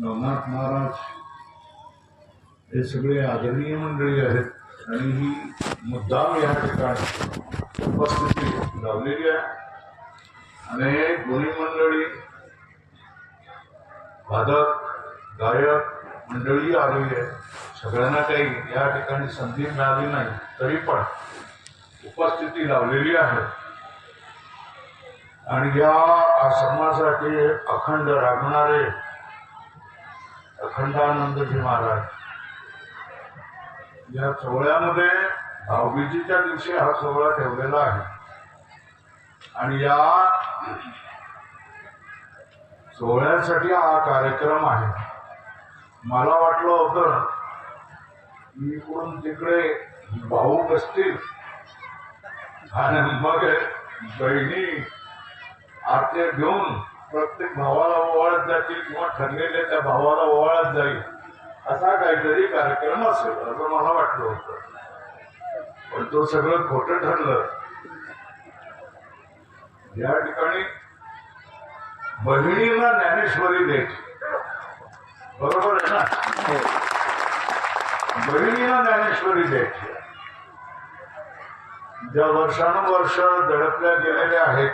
नवनाथ महाराज हे सगळे आदरणीय मंडळी आहेत आणि ही मुद्दाम या ठिकाणी उपस्थिती लावलेली आहे. आणि गुणी मंडळी वादक गायक मंडळी आलेली आहे सगळ्यांना काही या ठिकाणी संधी मिळाली नाही तरी पण उपस्थिती लावलेली आहे. आणि या आश्रमासाठी अखंड राबणारे अखंडानंदजी महाराज. या सोहळ्यामध्ये भाऊबीजीच्या दिवशी हा सोहळा ठेवलेला आहे. आणि या सोहळ्यासाठी हा कार्यक्रम आहे. मला वाटलं होतं मी इकडून तिकडे भाऊ बसतील आणि मग बहिणी आरते घेऊन प्रत्येक भावाला ओवाळत जातील किंवा ठरलेल्या त्या भावाला ओवाळत जाईल असा काहीतरी कार्यक्रम असेल असं मला वाटलं होतं. पण तो सगळं खोटं ठरलं. या ठिकाणी बहिणींना ज्ञानेश्वरी द्यायची बरोबर आहे ना? बहिणीला ज्ञानेश्वरी द्यायची ज्या वर्षानुवर्ष दडपल्या गेलेल्या आहेत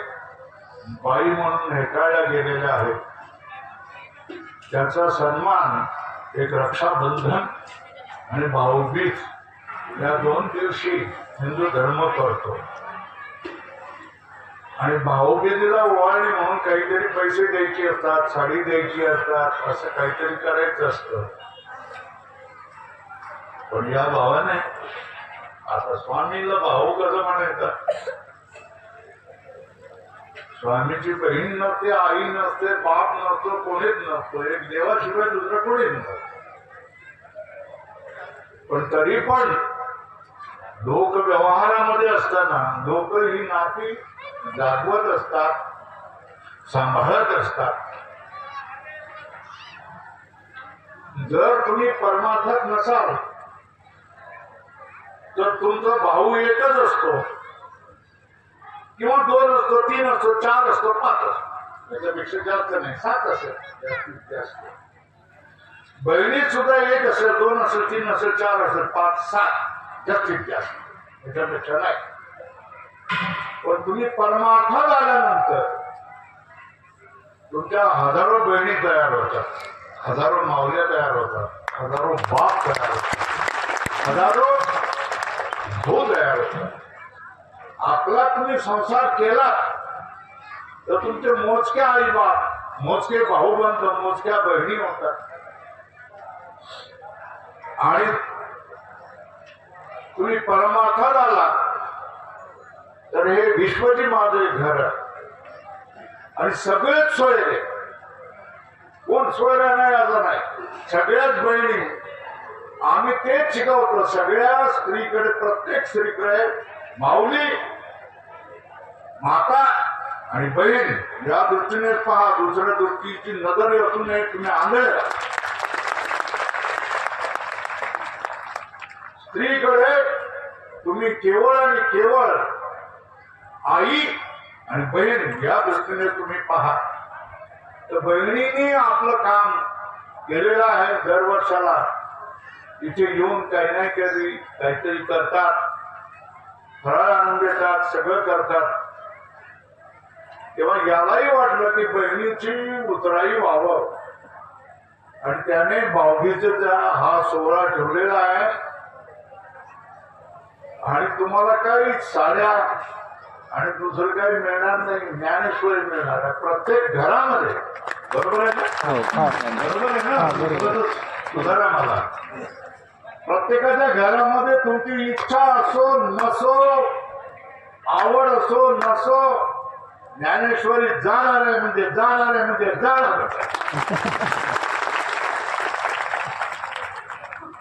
बाई म्हणून हेटाळल्या गेलेल्या आहेत. त्याचा सन्मान एक रक्षाबंधन आणि भाऊबीज या दोन दिवशी हिंदू धर्म करतो. आणि भाऊबीजेला ओवाळणी म्हणून काहीतरी पैसे द्यायचे असतात साडी द्यायची असतात असं काहीतरी करायचं असतं. पण या भावाने आता स्वामीला भाऊ कसं म्हणायचं? स्वामीची बहीण नसते आई नसते बाप नसतो कोणीच नसतो. एक देवाशिवाय दुसरं कोणीच नसतं पण तरी पण लोक व्यवहारामध्ये असताना लोक ही नाती जागवत असतात सांभाळत असतात. जर तुम्ही परमार्थात नसाल तर तुमचा भाऊ एकच असतो. किंवा दोन असतो तीन असतो चार असतो पाच असतो त्याच्यापेक्षा जास्त नाही. सात असेल. जास्तीत जास्त बहिणीत सुद्धा एक असेल दोन असेल तीन असेल चार असेल पाच सात. जास्तीत जास्त. त्याच्यापेक्षा नाही. पण तुम्ही परमार्थात आल्यानंतर तुमच्या हजारो बहिणी तयार होतात. हजारो मावल्या तयार होतात. हजारो बाप तयार होतात. हजारो भू तयार होतात. आपला तुम्ही संसार केला तर तुमचे मोजके आई बाप मोजके भाऊबंध मोजक्या बहिणी होतात. आणि तुम्ही परमार्थात आला तर हे विश्वजी माझे घर आणि सगळेच सोयरे. कोण सोयरे नाही असं नाही. सगळ्याच बहिणी. आम्ही तेच शिकवतो सगळ्या स्त्रीकडे प्रत्येक स्त्रीकडे माऊली माता आणि बहीण या दृष्टीने पहा दुसऱ्या दृष्टीची नजर असू नये तुम्ही आंधळे स्त्रीकडे तुम्ही केवळ आणि केवळ आई आणि बहीण या दृष्टीने तुम्ही पहा. तर बहिणीने आपलं काम केलेलं आहे दरवर्षाला इथे येऊन काही नाही काही काहीतरी करतात. फराळ आणून देतात सगळं करतात. तेव्हा यालाही वाटलं की बहिणीची उतराई व्हावं. आणि त्याने भाऊबीजेचा हा सोहळा ठेवलेला आहे. आणि तुम्हाला काही साड्या आणि दुसरं काही मिळणार नाही ज्ञानेश्वरी मिळणार आहे. प्रत्येक घरामध्ये. बरोबर आहे ना? बरोबर आहे ना? सुधारा मला. प्रत्येकाच्या घरामध्ये तुमची इच्छा असो नसो आवड असो नसो ज्ञानेश्वरी जाणार आहे म्हणजे जाणार आहे म्हणजे जाणार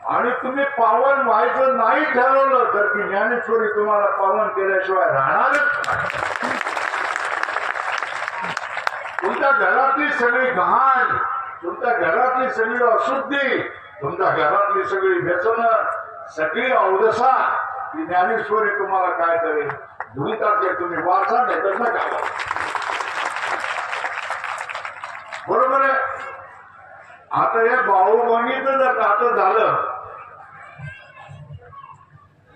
आणि तुम्ही पावन व्हायचं नाही ठरवलं तर ती ज्ञानेश्वरी तुम्हाला पावन केल्याशिवाय राहणारच तुमच्या घरातली सगळी घाण तुमच्या घरातली सगळी अशुद्धी तुमच्या घरातली सगळी व्यसन सगळी अवदसा ती ज्ञानेश्वरी तुम्हाला काय करेल धुळीतात ते तुम्ही वाचा नाही तर नका बरोबर आहे? आता या भाऊबहिणीचं जर नातं झालं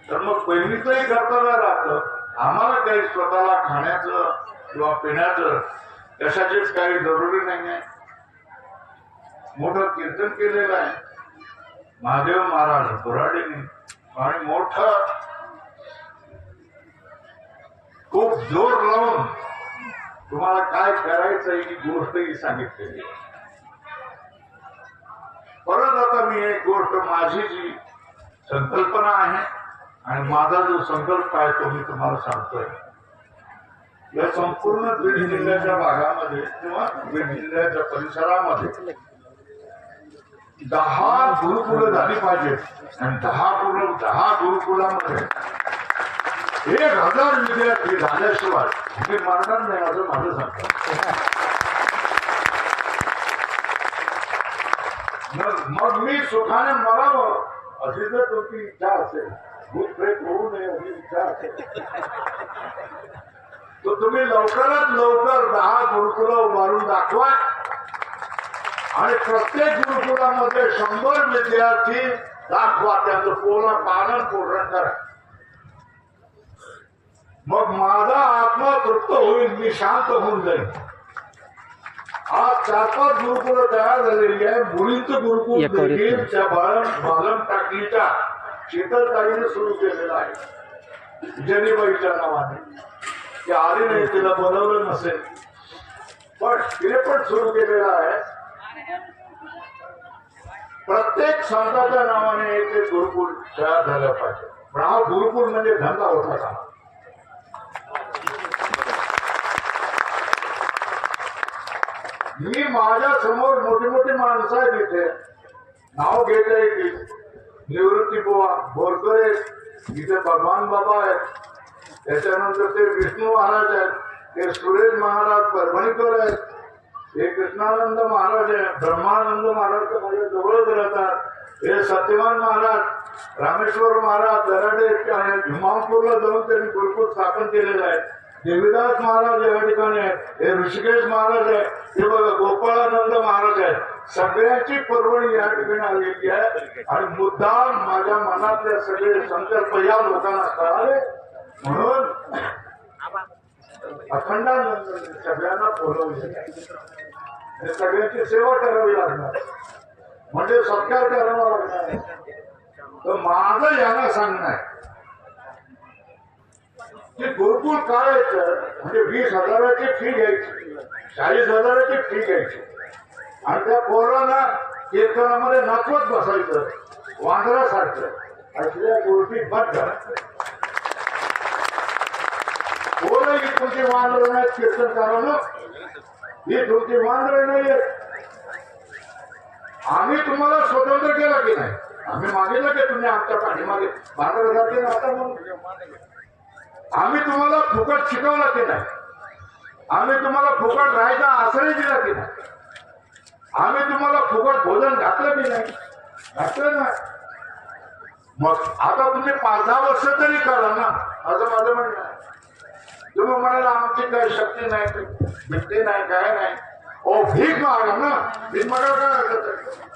तर मग बहिणीचंही कर्तव्य राहतं. आम्हाला काही स्वतःला खाण्याचं किंवा पिण्याचं कशाचीच काही जरुरी नाही आहे मोठं कीर्तन केलेलं आहे. महादेव महाराज बुराडीने आणि मोठ खूप जोर लावून तुम्हाला काय करायचं ही गोष्टही सांगितलेली परत आता मी एक गोष्ट माझी जी संकल्पना आहे आणि माझा जो संकल्प आहे तो मी तुम्हाला सांगतोय. या संपूर्ण बीड जिल्ह्याच्या भागामध्ये किंवा बीड जिल्ह्याच्या परिसरामध्ये दहा गुरुकुलं झाली पाहिजेत. आणि दहा गुरु दहा गुरुकुलामध्ये एक हजार विद्यार्थी झाल्याशिवाय मी मारणार नाही असं माझं सांगतात. मग मी सुखाने मरावं अशी जर तुमची इच्छा असेल भूत प्रेत होऊ नये अशी इच्छा असेल. तर तुम्ही लवकरात लवकर दहा गुरुकुल उभारून दाखवा आणि प्रत्येक गुरुकुलामध्ये शंभर विद्यार्थी दाखवा त्यांचं पूर्ण पालन पूर्ण करा. मग माझा आत्मा तृप्त होईल मी शांत होऊन जाईल आज चार पाच गुरुकुलं तयार झालेली आहे. मुलींचं गुरुकुल देखील त्या बालम टाकलीच्या शीतलताईने सुरू केलेलं आहे. जनीबाईच्या नावाने. ती आली नाही तिला बनवलं नसेल. पण तिने पण सुरू केलेलं आहे. प्रत्येक संताच्या नावाने एक एक गुरुकुल तयार झालं पाहिजे. पण हा गुरुकुल म्हणजे धंदा होता का? मी माझ्यासमोर मोठी मोठी माणसं आहेत इथे नाव घेत आहे की निवृत्ती बुवा बोरकर आहेत इथे भगवान बाबा आहेत त्याच्यानंतर ते विष्णू महाराज आहेत ते सुरेश महाराज परभणीकर आहेत हे कृष्णानंद महाराज आहे ब्रह्मानंद महाराज तर माझ्या जवळच राहतात हे सत्यवान महाराज रामेश्वर महाराज दराडे आणि हिमापूरला जाऊन त्यांनी गुरुकुल स्थापन केलेलं आहे देवीदास महाराज या ठिकाणी आहेत. हे ऋषिकेश महाराज आहे हे बघा गोपाळानंद महाराज आहेत. सगळ्यांची पर्वणी या ठिकाणी आलेली आहे. आणि मुद्दाम माझ्या मनातले सगळे संकल्प या लोकांना कळाले. म्हणून अखंडानंद सगळ्यांना बोलवले. सगळ्यांची सेवा करावी लागणार. म्हणजे सत्कार करावा लागणार. तर माझं यांना सांगणं आहे. ते गुरुकुल काय म्हणजे वीस हजाराची फी घ्यायची चाळीस हजाराची फी घ्यायची. आणि त्या पोरांना कीर्तनामध्ये नाचवत बसायचं वांदरासारखं असल्या गोष्टी बद्ध करा. पोरं ही तुमची वांदर नाही कीर्तन ही तुमची वांदर नाही आम्ही तुम्हाला स्वतंत्र केलं की नाही? आम्ही मागितलं की तुम्ही आमच्या पाठीमागे. भांदर आता म्हणून. आम्ही तुम्हाला फुकट शिकवलं की नाही? आम्ही तुम्हाला फुकट राहायचा आश्रय दिला की नाही? आम्ही तुम्हाला फुकट भोजन घातलं की नाही? घातलं नाही मग आता तुम्ही पाच दहा वर्ष तरी करा ना. असं माझं म्हणणं आहे. तुम्ही म्हणाला आमची काही शक्ती नाही भीती नाही काय नाही. ओ भीक मागा ना. भीक मागा काय हरकत आहे?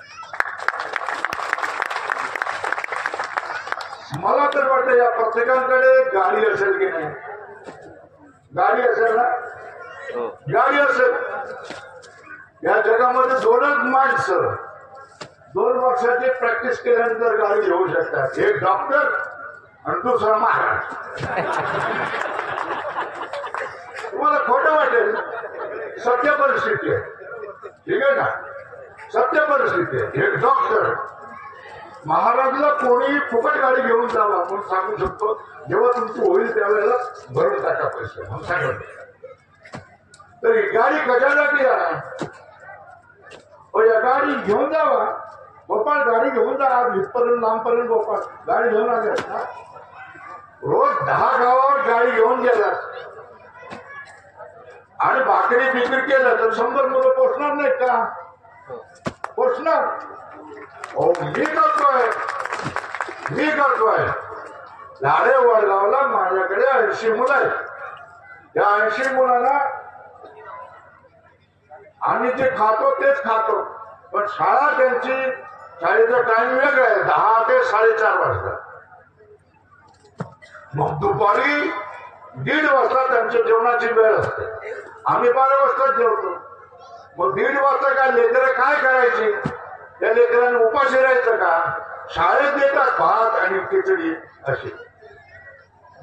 मला तर वाटतं या प्रत्येकाकडे गाडी असेल की नाही? गाडी असेल ना? गाडी असेल. या जगामध्ये दोनच माणसं दोन वर्षाची प्रॅक्टिस केल्यानंतर गाडी घेऊ शकतात. एक डॉक्टर आणि दुसरा महाराज. तुम्हाला खोटं वाटेल. सत्य परिस्थिती आहे. ठीक आहे ना? सत्य परिस्थिती आहे. एक डॉक्टर महाराजला कोणीही फुकट गाडी घेऊन जावा म्हणून सांगू शकतो जेव्हा तुमची होईल त्यावेळेला भरून टाका पैसे म्हणून सांगत तर ही गाडी कशासाठी या गाडी घेऊन जावा. गोपाळ गाडी घेऊन जा इथपर्यंत लांबपर्यंत गोपाळ. गाडी घेऊन आले रोज दहा गावावर गाडी घेऊन गेला. आणि भाकरी बिक्री केलं तर शंभर मुलं पोचणार नाहीत का? पोचणार हो मी करतोय. मी करतोय. लाडे वडगावला माझ्याकडे ऐंशी मुलं आहेत. त्या ऐंशी मुलांना आम्ही जे खातो तेच खातो. पण शाळा त्यांची शाळेचा टाइम वेगळा आहे. दहा ते साडेचार वाजता. मग दुपारी दीड वाजता त्यांच्या जेवणाची वेळ असते. आम्ही बारा वाजताच जेवतो. मग दीड वाजता काय लेकरं काय करायची? त्या लेकरांनी उपाशी राहायचं का? शाळेत देतात भात आणि खिचडी अशी.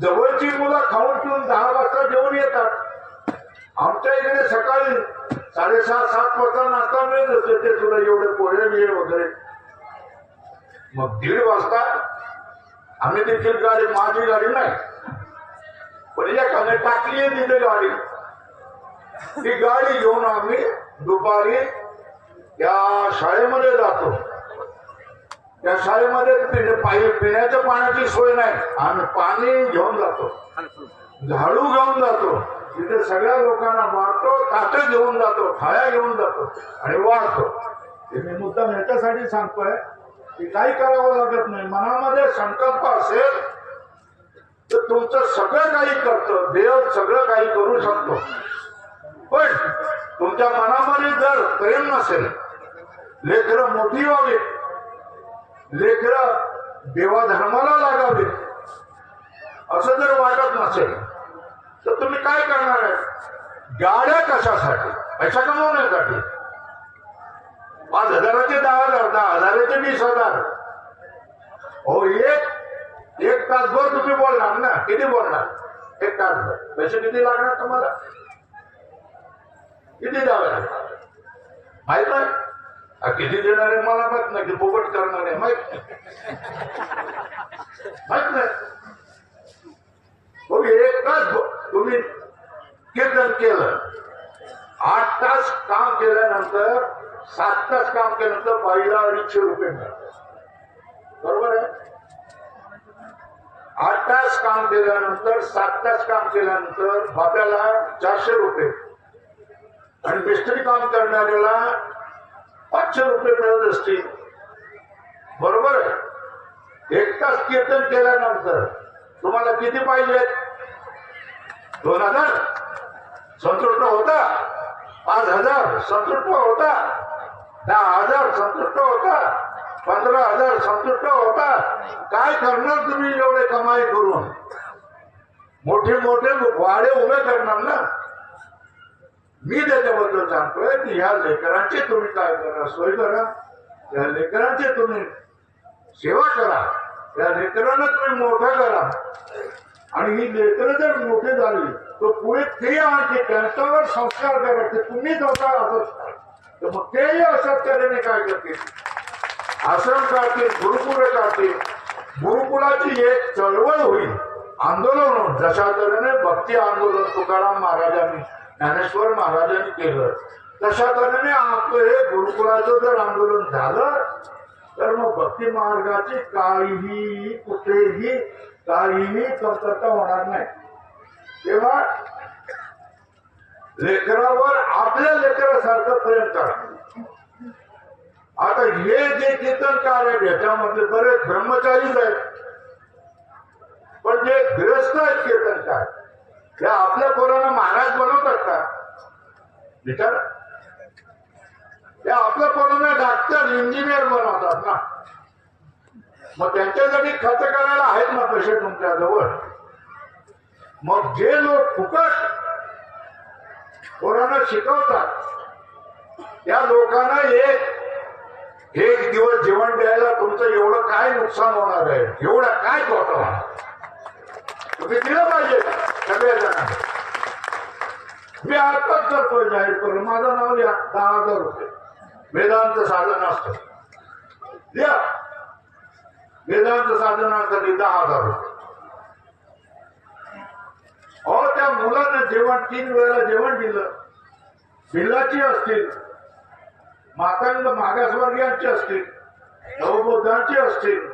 जवळची मुलं खाऊन पिऊन दहा वाजता जेवण येतात. आमच्या इकडे सकाळी साडेसात सात वाजता नाश्ता मिळत असते. ते तुला एवढे पोहे मिळेल वगैरे. मग दीड वाजता आम्ही देखील गाडी माझी गाडी नाही पण एखाद्या टाकली तिथे गाडी. ती गाडी घेऊन आम्ही दुपारी या शाळेमध्ये जातो. त्या शाळेमध्ये पिण्याच्या पाण्याची सोय नाही. आम्ही पाणी घेऊन जातो. झाडू घेऊन जातो. तिथे सगळ्या लोकांना मारतो ताटं घेऊन जातो थाळ्या घेऊन जातो आणि वाढतो. हे मी मुद्दाम याच्यासाठी सांगतोय की काही करावं लागत नाही. मनामध्ये संकल्प असेल तर तुमचं सगळं काही करतं. देव सगळं काही करू शकतो. पण तुमच्या मनामध्ये जर प्रेम नसेल लेकर मोठी व्हावी. लेकर देवा धर्माला लागावे. असं जर वाटत नसेल तर तुम्ही काय करणार आहे? गाड्या कशासाठी? पैसा कमवण्यासाठी. पाच हजाराचे दहा हजार दहा हजाराचे वीस हजार. हो एक एक तासभर तुम्ही बोलणार ना? किती बोलणार? एक तासभर. पैसे किती लागणार तुम्हाला? किती द्यावे लागणार? माहीत नाही. किती देणार आहे मला माहीत नाही की फुकट करणार आहे माहीत नाही. माहीत नाही. हो एक तास हो, तुम्ही कीर्तन केलं. आठ तास काम केल्यानंतर सात तास काम केल्यानंतर बाईला अडीचशे रुपये मिळतात बरोबर आहे? आठ तास काम केल्यानंतर सात तास काम केल्यानंतर बाप्याला चारशे रुपये. आणि मिस्त्री काम करणाऱ्याला पाचशे रुपये मिळत असतील. बरोबर? आहे एक तास कीर्तन केल्यानंतर तुम्हाला किती पाहिजे? दोन हजार. संतुष्ट होता? पाच हजार. संतुष्ट होता? दहा हजार. संतुष्ट होता? पंधरा हजार. संतुष्ट होता? काय करणार तुम्ही एवढे कमाई करून? मोठे मोठे वाडे उभे करणार ना? मी त्याच्याबद्दल सांगतोय की ह्या लेकरांची तुम्ही काय करा सोय करा. या लेकरांची तुम्ही सेवा करा. या लेकरांना तुम्ही मोठा करा. आणि ही लेकरं जर मोठी झाली तर पुढे ते आणखी त्यांच्यावर संस्कार करायचे तुम्हीच होता असं तर मग तेही असंच तऱ्हेने काय करतील? आश्रम काढतील गुरुकुल काढतील. गुरुकुलाची एक चळवळ होईल. आंदोलन जशा तऱ्हेने भक्ती आंदोलन तुकाराम महाराजांनी ज्ञानेश्वर महाराजांनी केलं. तशा तऱ्हेने आपलं हे गुरुकुलाचं जर आंदोलन झालं तर मग भक्ती मार्गाची काहीही कुठेही काहीही कमतरता होणार नाही. तेव्हा लेकरावर आपल्या लेकरासारखं प्रेम करा. आता हे जे कीर्तनकार आहेत ह्याच्यामध्ये बरेच ब्रह्मचारीच आहेत. पण जे ग्रस्त आहेत कीर्तनकार या आपल्या पोरांना महाराज बनवतात का विचार या आपल्या पोरांना डॉक्टर इंजिनियर बनवतात ना. मग त्यांच्यासाठी खर्च करायला आहेत ना पैसे तुमच्या जवळ? मग जे लोक फुकट पोरांना शिकवतात त्या लोकांना एक एक दिवस जेवण द्यायला तुमचं एवढं काय नुकसान होणार आहे? एवढं काय तोटा होणार? तुम्ही दिलं पाहिजे. सगळेजण मी आत्ताच करतोय जाहीर करून. माझं नाव लिहा. दहा हजार रुपये. वेदांत साधन असतं. लिहा. वेदांत साधनासाठी दहा हजार रुपये. अहो त्या मुलानं जेवण तीन वेळेला जेवण दिलं. बिल्लाची असतील. मातांग मागासवर्गीयांची असतील. नवबोधांची असतील.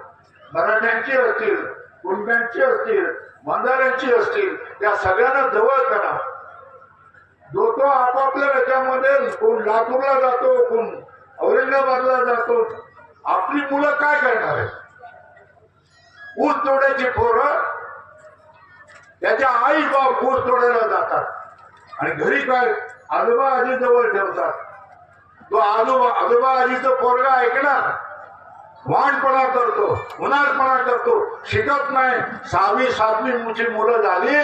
मराठ्यांची असतील. कुलब्यांची असतील मंदाऱ्यांची असतील त्या सगळ्यांना जवळ करा. जो तो आपापल्या याच्यामध्ये कोण लातूरला जातो कोण औरंगाबादला जातो आपली मुलं काय करणार आहे ऊस तोड्याची पोरं त्याच्या आई बाप ऊस तोडायला जातात. आणि घरी काय आजोबा आजी जवळ ठेवतात. तो आजोबा आजोबा आजीचं पोरगा ऐकणार? वाणपणा करतो उन्हाळपणा करतो. शिकत नाही. सहावी सातवी मुची मुलं झाली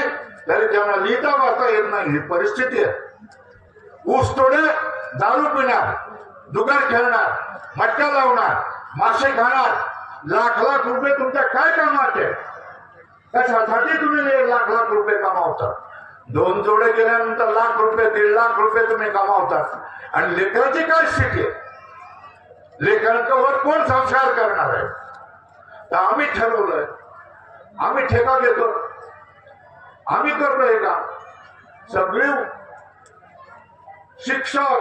तरी त्यांना लिहिता वाचता येत नाही. ही परिस्थिती आहे. ऊस तोडे दारू पिणार दुकान खेळणार मटका लावणार मासे खाणार. लाख लाख रुपये तुमच्या काय कामाचे कशासाठी तुम्ही लाख लाख रुपये कमावता? दोन जोडे गेल्यानंतर लाख रुपये दीड लाख रुपये तुम्ही कमावतात आणि लेकराची काय स्थिती आहे कोण संस्कार करणार आहे? तर आम्ही ठरवलंय. आम्ही ठेका घेतो. आम्ही करतोय का? सगळे शिक्षक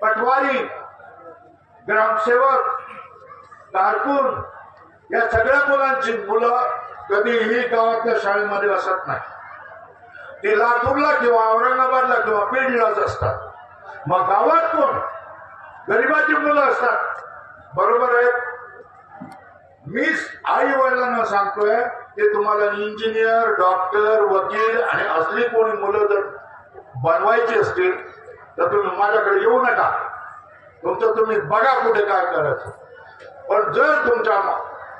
पटवारी ग्रामसेवक कारकून या सगळ्या मुलांची मुलं कधीही गावातल्या शाळेमध्ये असत नाही. ते लातूरला किंवा औरंगाबादला किंवा बीडलाच असतात. मग गावात कोण? गरिबाची मुलं असतात. बरोबर आहे? मी आई वडिलांना सांगतोय की तुम्हाला इंजिनियर डॉक्टर वकील आणि असली कोणी मुलं जर बनवायची असतील तर तुम्ही माझ्याकडे येऊ नका. तुमचं तुम्ही बघा कुठे काय करायचं. पण जर तुमच्या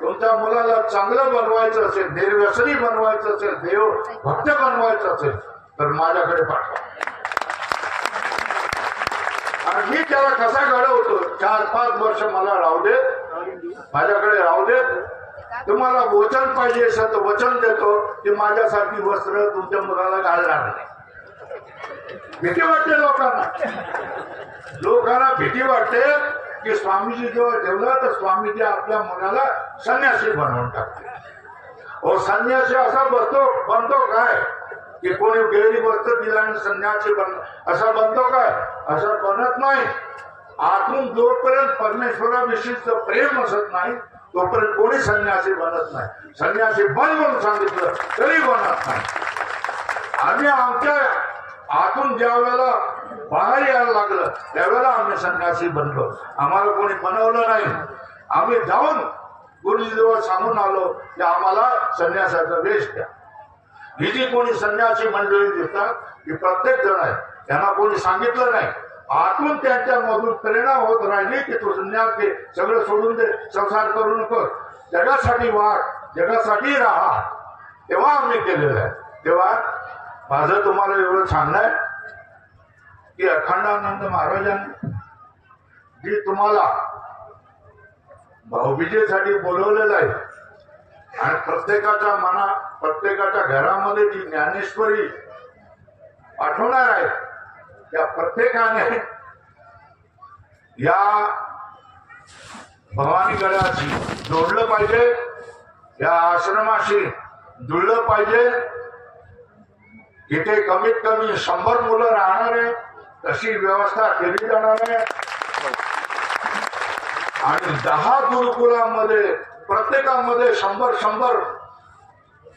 तुमच्या मुलाला चांगलं बनवायचं असेल निर्व्यसनी बनवायचं असेल देव भक्त बनवायचं असेल तर माझ्याकडे पाठवा. आणि मी त्याला कसा घडवतो? चार पाच वर्ष मला राहू देत माझ्याकडे राहू देत तुम्हाला वचन पाहिजे असेल तर वचन देतो. की माझ्यासाठी वस्त्र तुमच्या मुलाला घालणार नाही. भीती वाटते लोकांना. लोकांना भीती वाटते की स्वामीजी जेव्हा ठेवलं तर स्वामीजी आपल्या मुलाला संन्यासी बनवून टाकते हो संन्यासी असा बनतो बनतो काय? की कोणी गेली वस्त्र दिल्याने संन्यासी बन असा बनतो काय? असं बनत नाही. आतून जोपर्यंत परमेश्वराविषयीच प्रेम असत नाही तोपर्यंत कोणी संन्यासी बनत नाही. संन्यासी बन म्हणून सांगितलं तरी बनत नाही. आम्ही आमच्या आतून ज्या वेळेला बाहेर यायला लागलं त्यावेळेला आम्ही संन्यासी बनलो. आम्हाला कोणी बनवलं नाही. आम्ही जाऊन गुरुजीजवळ सांगून आलो की आम्हाला संन्यासाचा वेश द्या. ही जी कोणी संन्यासी मंडळी दिसतात ही प्रत्येक जण आहे. त्यांना कोणी सांगितलं नाही. आतून त्यांच्या मधून प्रेरणा होत राहिली की तू संन्यास घे सगळं सोडून दे संसार करू नको. जगासाठी वाढ जगासाठी राहा. तेव्हा आम्ही केलेलं आहे. तेव्हा माझं तुम्हाला एवढं सांगणं आहे की अखंडानंद महाराजांनी जी तुम्हाला भाऊबीजेसाठी बोलवलेलं आहे आणि प्रत्येकाच्या मनात प्रत्येकाच्या घरामध्ये जी ज्ञानेश्वरी पाठवणार आहे त्या प्रत्येकाने या भवानी गडाशी जोडलं पाहिजे या आश्रमाशी जुळलं पाहिजे. इथे कमीत कमी शंभर मुलं राहणार आहे तशी व्यवस्था केली जाणार आहे. आणि दहा गुरुकुलामध्ये प्रत्येकामध्ये शंभर शंभर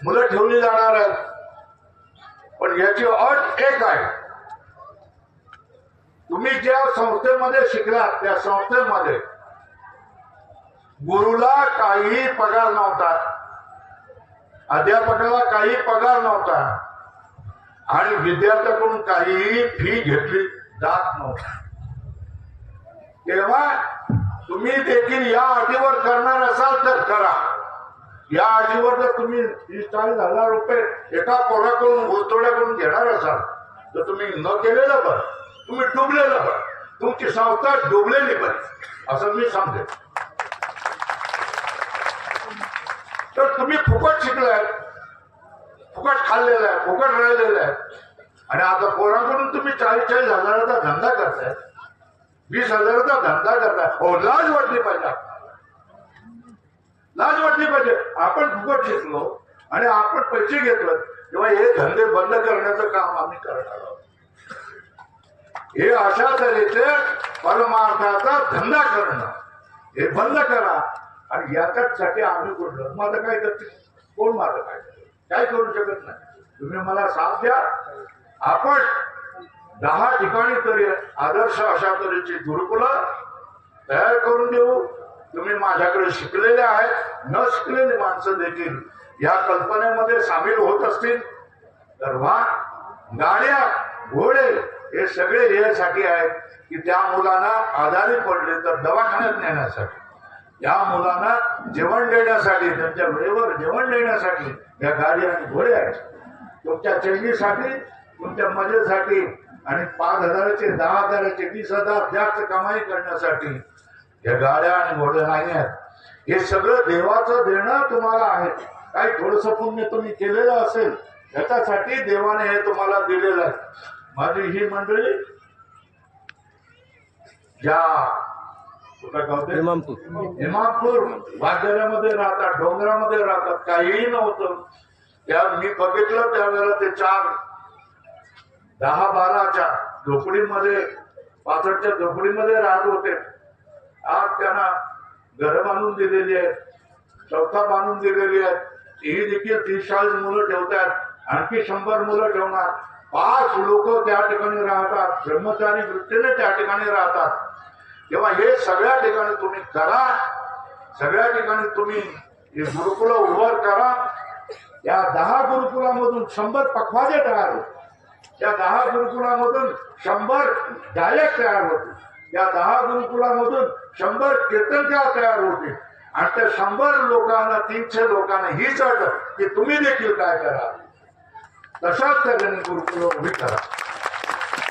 मुलं ठेवली जाणार आहेत. पण याची अट एक आहे. तुम्ही ज्या संस्थेमध्ये शिकलात त्या संस्थेमध्ये गुरुला काही पगार नव्हता. अध्यापकाला काही पगार नव्हता. आणि विद्यार्थ्याकडून काहीही फी घेतली जात नव्हती. तेव्हा तुम्ही देखील या अटीवर करणार असाल तर करा. या आजीवर जर तुम्ही तीस चाळीस हजार रुपये एका पोराकडून गोतोड्याकडून घेणार असाल तर तुम्ही न केलेलं बरं. तुम्ही डुबलेलं बरं. तुमची संस्था डुबलेली पण असं मी सांगते. तर तुम्ही फुकट शिकलाय. फुकट खाल्लेलं आहे फुकट राहिलेला आहे. आणि आता कोणाकडून तुम्ही चाळीस चाळीस हजाराचा धंदा करताय. वीस हजाराचा धंदा करताय. हो लाज वाटली पाहिजे. लाज वाटली पाहिजे. आपण फुकट शिकलो आणि आपण पैसे घेतलो तेव्हा हे धंदे बंद करण्याचं काम आम्ही करणार आहोत हे अशा तऱ्हेचे परमार्थाचा धंदा करणं हे बंद करा आणि याच्यासाठी आम्ही कुठलं माझं काय करते कोण माझं काय काय करू शकत नाही. तुम्ही मला साथ द्या. आपण दहा ठिकाणी तरी आदर्श अशा तऱ्हेची गुरुकुलं तयार करून देऊ. तुम्ही माझ्याकडे शिकलेले आहेत न शिकलेली माणसं देखील या कल्पनेमध्ये सामील होत असतील. तर वा गाड्या घोडे हे सगळे यासाठी आहेत की त्या मुलांना आजारी पडले तर दवाखान्यात नेण्यासाठी. या मुलांना जेवण देण्यासाठी त्यांच्या वेळेवर जेवण देण्यासाठी या गाडी आणि घोडे आहेत. तुमच्या चेंजीसाठी तुमच्या मजेसाठी आणि पाच हजाराचे दहा हजाराचे वीस हजार जास्त कमाई करण्यासाठी या गाड्या आणि घोडे नाही आहेत. हे सगळं देवाचं देणं तुम्हाला आहे. काही थोडस पुण्य तुम्ही केलेलं असेल त्याच्यासाठी देवाने हे तुम्हाला दिलेलं आहे. माझी ही मंडळी ज्या इमामपूर. वाघेऱ्यामध्ये राहतात डोंगरामध्ये राहतात. काहीही नव्हतं. त्या मी बघितलं त्यावेळेला ते चार दहा बाराच्या झोपडीमध्ये पासष्टच्या झोपडीमध्ये राहत होते. आज त्यांना घर बांधून दिलेली आहेत चौथा बांधून दिलेली आहेत. ही देखील तीस चाळीस मुलं ठेवतात आणखी शंभर मुलं ठेवणार. पाच लोक त्या ठिकाणी राहतात ब्रह्मचारी वृत्तीने त्या ठिकाणी राहतात. तेव्हा हे सगळ्या ठिकाणी तुम्ही करा सगळ्या ठिकाणी तुम्ही हे गुरुकुल उभं करा. या दहा गुरुकुलामधून शंभर पखवाजे तयार होते या दहा गुरुकुलामधून शंभर डायरेक्ट तयार होते या दहा गुरुकुलामधून शंभर कीर्तनकार तयार होते. आणि त्या शंभर लोकांना तीनशे लोकांना हीच अट की तुम्ही देखील काय करा. तशाच तऱ्हेने गुरुकुल उभी करा.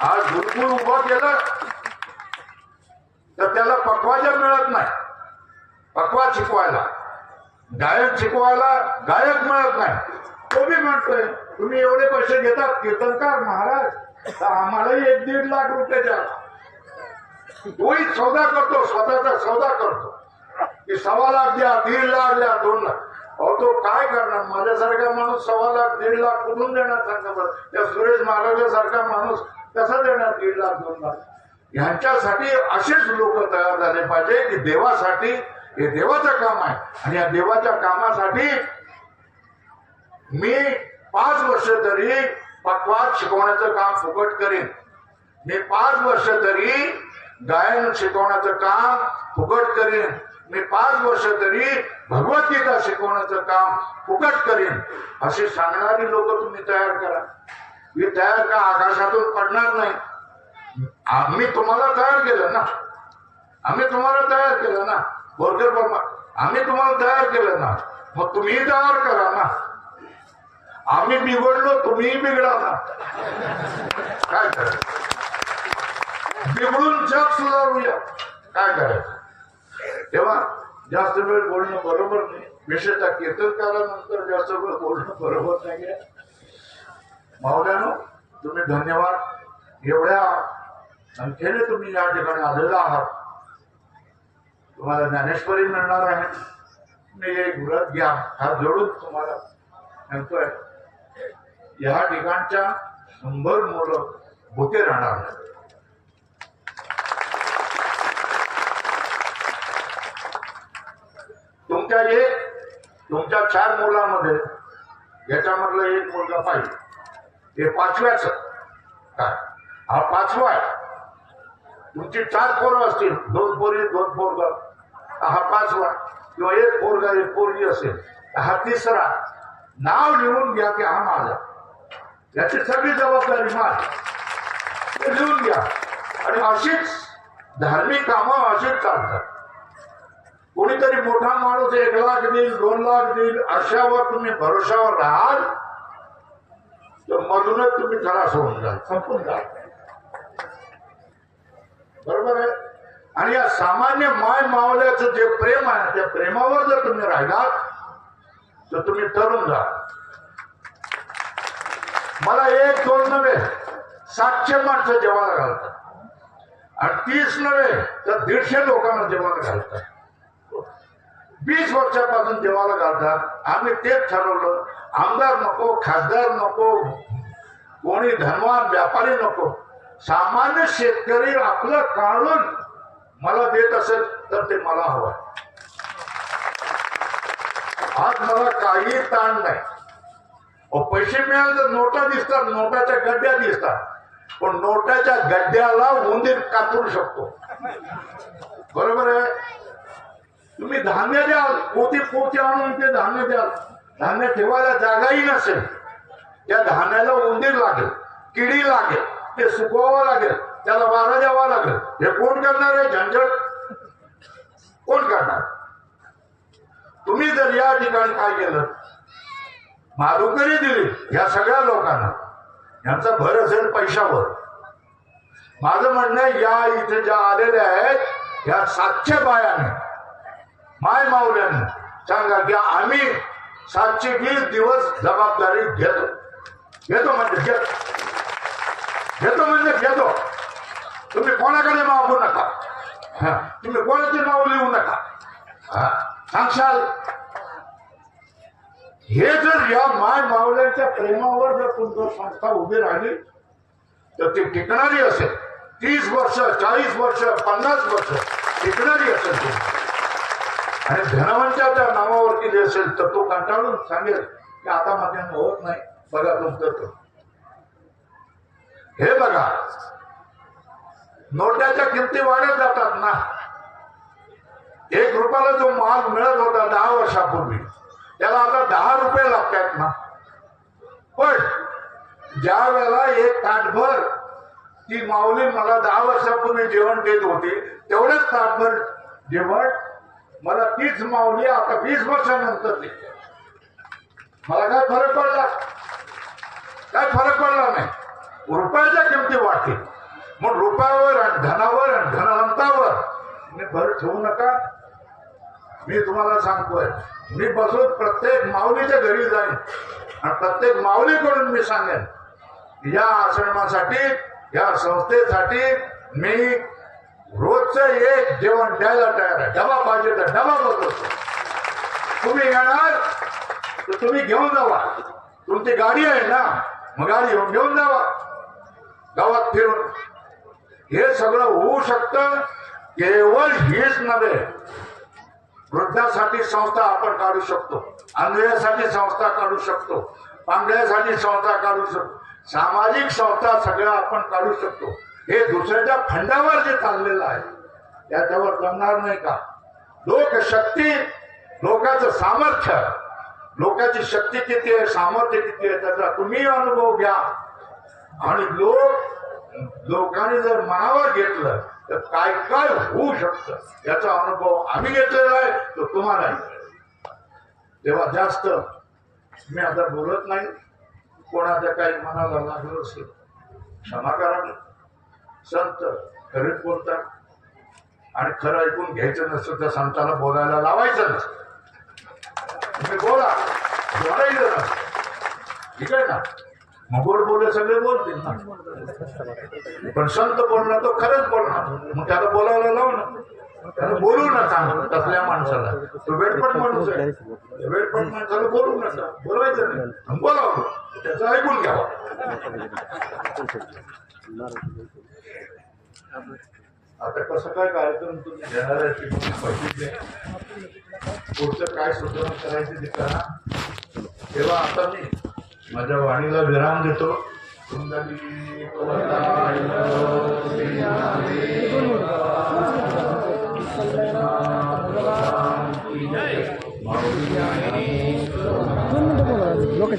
आज गुरुकुल उभं केलं तर त्याला पकवाजा मिळत नाही. पकवा शिकवायला. गायक शिकवायला गायक मिळत नाही. तो बी म्हणतोय तुम्ही एवढे पैसे घेतात कीर्तनकार महाराज तर आम्हालाही एक दीड लाख रुपये द्या. तोही सौदा करतो स्वतःचा सौदा करतो की सव्वा लाख द्या दीड लाख द्या दोन लाख अहो तो काय करणार माझ्यासारखा माणूस सव्वा लाख दीड लाख कुठून देणार सांगा बरं त्या सुरेश महाराजासारखा माणूस कसा देणार दीड लाख दोन लाख ह्यांच्यासाठी असेच लोक तयार झाले पाहिजे की देवासाठी हे देवाचं काम आहे. आणि या देवाच्या कामासाठी मी पाच वर्ष तरी पक्वात शिकवण्याचं काम फुकट करेन. मी पाच वर्ष तरी गायन शिकवण्याचं काम फुकट करीन. मी पाच वर्ष तरी भगवद्गीता शिकवण्याचं काम फुकट करीन. अशी सांगणारी लोक तुम्ही तयार करा. मी तयार का आकाशातून पडणार नाही? आम्ही तुम्हाला तयार केलं ना? आम्ही तुम्हाला तयार केलं ना? बोरकर बाबा आम्ही तुम्हाला तयार केलं ना? मग तुम्ही तयार करा ना? आम्ही बिघडलो तुम्हीही बिघडा ना? काय करायचं? बिघडून जग सुधारूया. काय करायचं? तेव्हा जास्त वेळ बोलणं बरोबर नाही. विशेषतः कीर्तनकारानंतर जास्त वेळ बोलणं बरोबर नाही मावल्यानो तुम्ही धन्यवाद. एवढ्या संख्येने तुम्ही या ठिकाणी आलेला आहात. तुम्हाला ज्ञानेश्वरी मिळणार आहे. मी एक व्रत घ्या. हा जोडून तुम्हाला सांगतोय. या ठिकाणच्या शंभर मुलं भुके राहणार आहेत. तुमच्या एक तुमच्या चार मुलामध्ये याच्यामधला एक मुलगा पाहिजे. हे पाचव्याच. काय हा पाचवा आहे. तुमची चार पोरं असतील. दोन पोरी दोन पोरग. हा पाचवा. किंवा एक पोरगा एक पोरगी असेल. हा तिसरा. नाव लिहून घ्या की हा माझा. याची सगळी जबाबदारी माझी. ते लिहून घ्या. आणि अशीच धार्मिक कामं अशीच चालतात. कोणीतरी मोठा माणूस एक लाख देईल दोन लाख देईल अशावर तुम्ही भरोशावर राहाल तर मधूनच तुम्ही खलास होऊन जाल संपून जाल. बरोबर आहे? आणि या सामान्य माय मावल्याचं जे प्रेम आहे त्या प्रेमावर जर तुम्ही राहिलात तर तुम्ही तरुण जा मला एक दोन नव्हे सातशे माणसं जेवायला घालतात. आणि तीस नव्हे तर दीडशे लोकांना जेवायला घालतात. वीस वर्षापासून देवाला घालतात. आम्ही तेच ठरवलं. आमदार नको खासदार नको कोणी धनवान व्यापारी नको. सामान्य शेतकरी आपलं काढून मला देत असेल तर ते मला हवं. आज मला काही ताण नाही. अहो, पैसे मिळाले तर नोटा दिसतात नोटाच्या गड्ड्या दिसतात. पण नोटाच्या गड्ड्याला उंदीर कातरू शकतो. बरोबर आहे? तुम्ही धान्य द्याल पोती पोते आणून ते धान्य द्याल. धान्य ठेवायला जागाही नसेल. त्या धान्याला उंदीर लागेल किडी लागेल ते सुकवावं लागेल त्याला वारा द्यावा लागेल. हे कोण करणार आहे झंझट? कोण करणार? तुम्ही जर या ठिकाणी काय केलं मारुकरी दिली या सगळ्या लोकांना यांचा भर असेल पैशावर. माझं म्हणणं आहे, या इथे ज्या आलेल्या आहेत या सातशे बायाने माय माऊल्यानं सांगा की आम्ही सातशे वीस दिवस जबाबदारी घेतो. घेतो म्हणजे घेतो घेतो म्हणजे घेतो. तुम्ही कोणाकडे मागू नका. हा, तुम्ही कोणाचे नाव लिहू नका. हा, सांगशाल? हे जर या माय मावल्यांच्या प्रेमावर जर तुमचं संस्था उभी राहिली तर ती टिकणारी असेल. तीस वर्ष चाळीस वर्ष पन्नास वर्ष टिकणारी असेल ती. आणि धनवंताच्या नावावर केली असेल तर तो कंटाळून सांगेल की आता माझ्यानं होत नाही बघा तुमचं हे बघा नोट्याच्या किमती वाढत जातात ना. एक रुपयाला जो माल मिळत होता दहा वर्षापूर्वी त्याला आता दहा रुपये लागतात ना. पण ज्या वेळेला एक ताटभर ती माऊली मला दहा वर्षापूर्वी जेवण देत होती तेवढंच ताटभर जेवण मला तीच माऊली आता वीस वर्षानंतर दिसते मला काय फरक पडला? काय फरक पडला नाही. रुपयाच्या किमती वाढतील. मग रुपयावर आणि धनावर आणि धनवंतावर मी भर ठेवू नका. मी तुम्हाला सांगतोय मी बसून प्रत्येक माऊलीच्या घरी जाईन आणि प्रत्येक माऊलीकडून मी सांगेन या आश्रमासाठी या संस्थेसाठी मी रोजचं एक जेवण द्यायला तयार आहे. डबा पाहिजे तर डबा बसवतो. तुम्ही येणार तर तुम्ही घेऊन जावा. तुमची गाडी आहे ना मग गाडी घेऊन घेऊन जावा. गावात फिरून. हे सगळं होऊ शकतं केवळ हीच नव्हे. वृद्धासाठी संस्था आपण काढू शकतो. आंधळ्यासाठी संस्था काढू शकतो. पांढऱ्यासाठी संस्था काढू शकतो. सामाजिक संस्था सगळ्या आपण काढू शकतो. हे दुसऱ्याच्या फंडावर जे चाललेलं आहे त्याच्यावर जमणार नाही का? लोकशक्ती लोकांचं सामर्थ्य. लोकांची शक्ती किती आहे सामर्थ्य किती आहे त्याचा तुम्ही अनुभव घ्या. आणि लोक लोकांनी जर मनावर घेतलं तर काय काय होऊ शकतं? याचा अनुभव आम्ही घेतलेला आहे तो तुम्हाला तेव्हा जास्त मी आता बोलत नाही. कोणाच्या काही मनाला लागलं असेल क्षमा करा. संत खरेच बोलतात. आणि खरं ऐकून घ्यायचं नसतं तर संताला बोलायला लावायचं नसतं. तुम्ही बोला. बोलायचं नसतं. ठीक आहे ना? मग गोड सगळे बोलतील ना. पण संत बोलणार तो खरंच बोलणार. मग त्याला बोलायला लाव ना. त्याला बोलू सांग तसल्या माणसाला. तो वेडपट माणूस आहे. त्या वेडपट माणसाला बोलू नका. बोलायचं नाही. बोलावं. त्याचं ऐकून घ्यावं. आता कसं काय कार्यक्रम तुम्ही घेणार आहे? ते तुम्ही बघितले. पुढचं काय सुधारणा करायची ते करा. तेव्हा आता मी माझ्या वाणीला विराम देतो. कुंडली कोवताय लोक